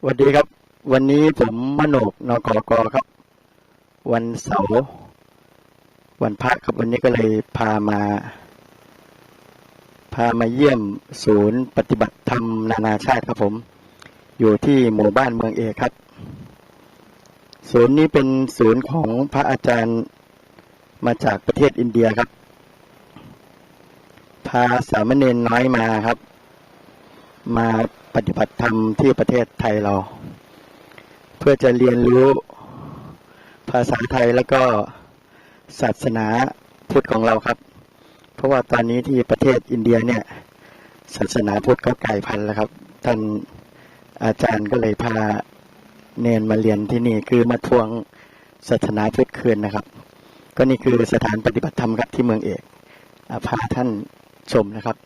สวัสดีครับ วันนี้ผมมโนกนกกครับ วันเสาร์วันพระครับวันนี้ก็เลยพามา พามาเยี่ยมศูนย์ปฏิบัติธรรมนานาชาติครับผม อยู่ที่หมู่บ้านเมืองเอกครับ ศูนย์นี้เป็นศูนย์ของพระอาจารย์มาจากประเทศอินเดียครับ พาสามเณรน้อยมาครับ มา ปฏิบัติธรรมที่ประเทศไทยเรา เพื่อจะเรียนรู้ภาษาไทยแล้วก็ศาสนาพุทธของเราครับ เพราะว่าตอนนี้ที่ประเทศอินเดียเนี่ย ศาสนาพุทธก็กลายพันธุ์แล้วครับท่านอาจารย์ก็เลยพาเนนมาเรียนที่นี่คือมาทวงศาสนาพุทธคืนนะครับ ก็นี่คือสถานปฏิบัติธรรมครับที่เมืองเอกอาพาท่านชมนะครับ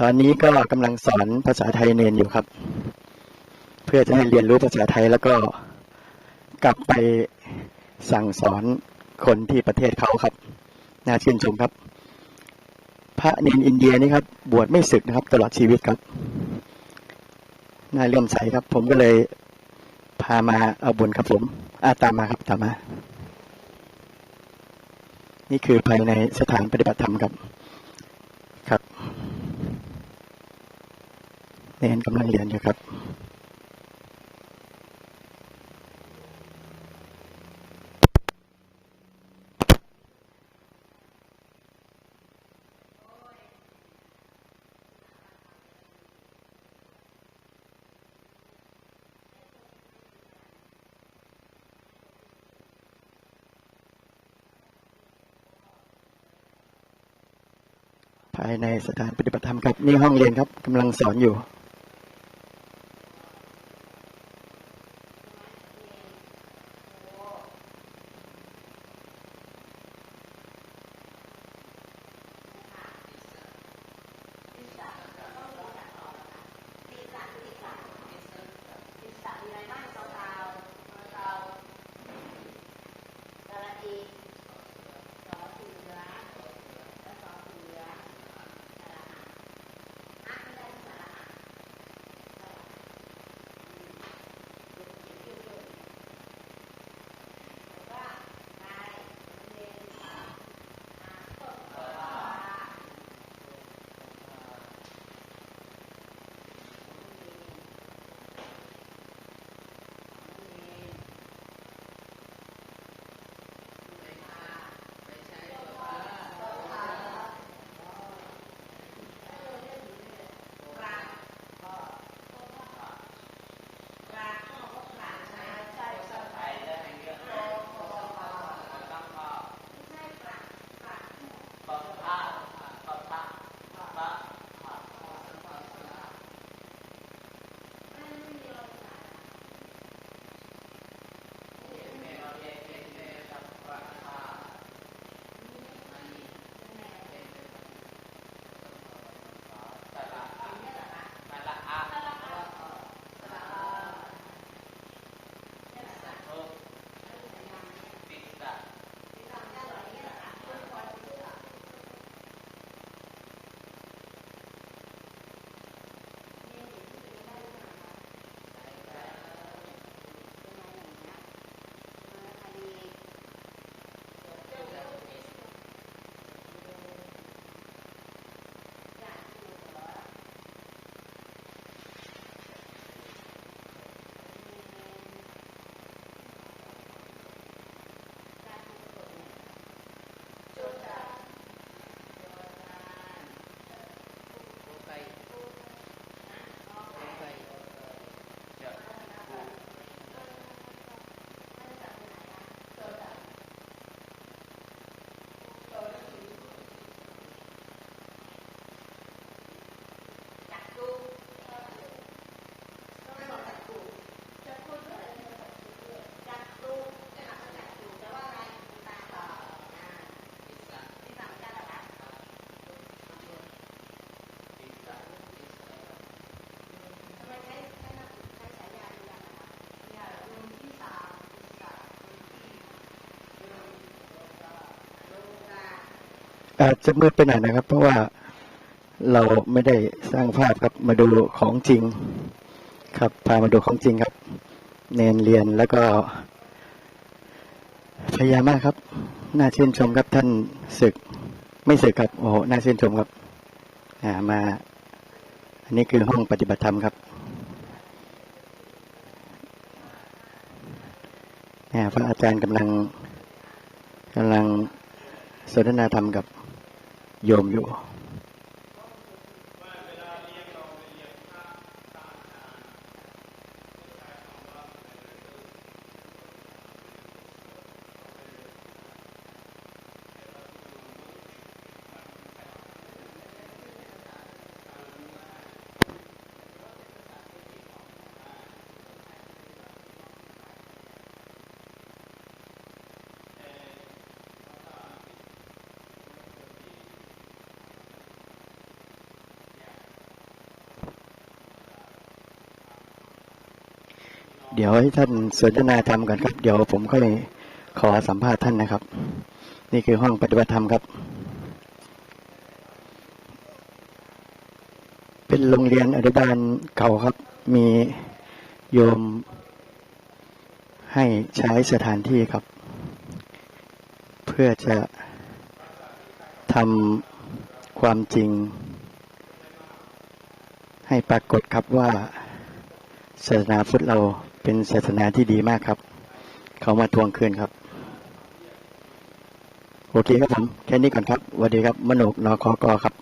ตอนนี้ก็กำลังสอนภาษาไทยเนนอยู่ครับ เพื่อจะให้เรียนรู้ภาษาไทยแล้วก็กลับไปสั่งสอนคนที่ประเทศเขาครับ น่าชื่นชมครับ พระเนนอินเดียนี่ครับ บวชไม่ศึกนะครับ ตลอดชีวิตครับ น่าเลื่อมใสครับ ผมก็เลยพามาเอาบุญครับผมอาตามมาครับตามมา นี่คือภายในสถานปฏิบัติธรรมครับครับ เนนกำลังเรียนอยู่ครับภายในสถานปฏิบัติธรรมครับนี่ห้องเรียนครับกำลังสอนอยู่ อาจจะมืดไปหน่อยนะครับ เพราะว่าเราไม่ได้สร้างภาพครับมาดูของจริง ครับพามาดูของจริงครับ เนนเรียนแล้วก็พยายามมากครับ น่าชื่นชมครับท่านศึก ไม่ศึกครับโอ้โหน่าชื่นชมครับอ่ามา อันนี้คือห้องปฏิบัติธรรมครับอ่าพระอาจารย์กำลังกำลังสนทนาธรรมกับ โยม เดี๋ยวให้ท่านสนทนาธรรมก่อนครับ เดี๋ยวผมค่อยขอสัมภาษณ์ท่านนะครับ นี่คือห้องปฏิบัติธรรมครับ เป็นโรงเรียนอนุบาลเก่าครับ มีโยมให้ใช้สถานที่ครับ เพื่อจะทำความจริง ให้ปรากฏครับว่าศาสนาพุทธเรา เป็นศาสนาที่ดีมากครับ เขามาทวงคืนครับ โอเคครับผม แค่นี้ก่อนครับสวัสดีครับ มโนกนอคอกอครับ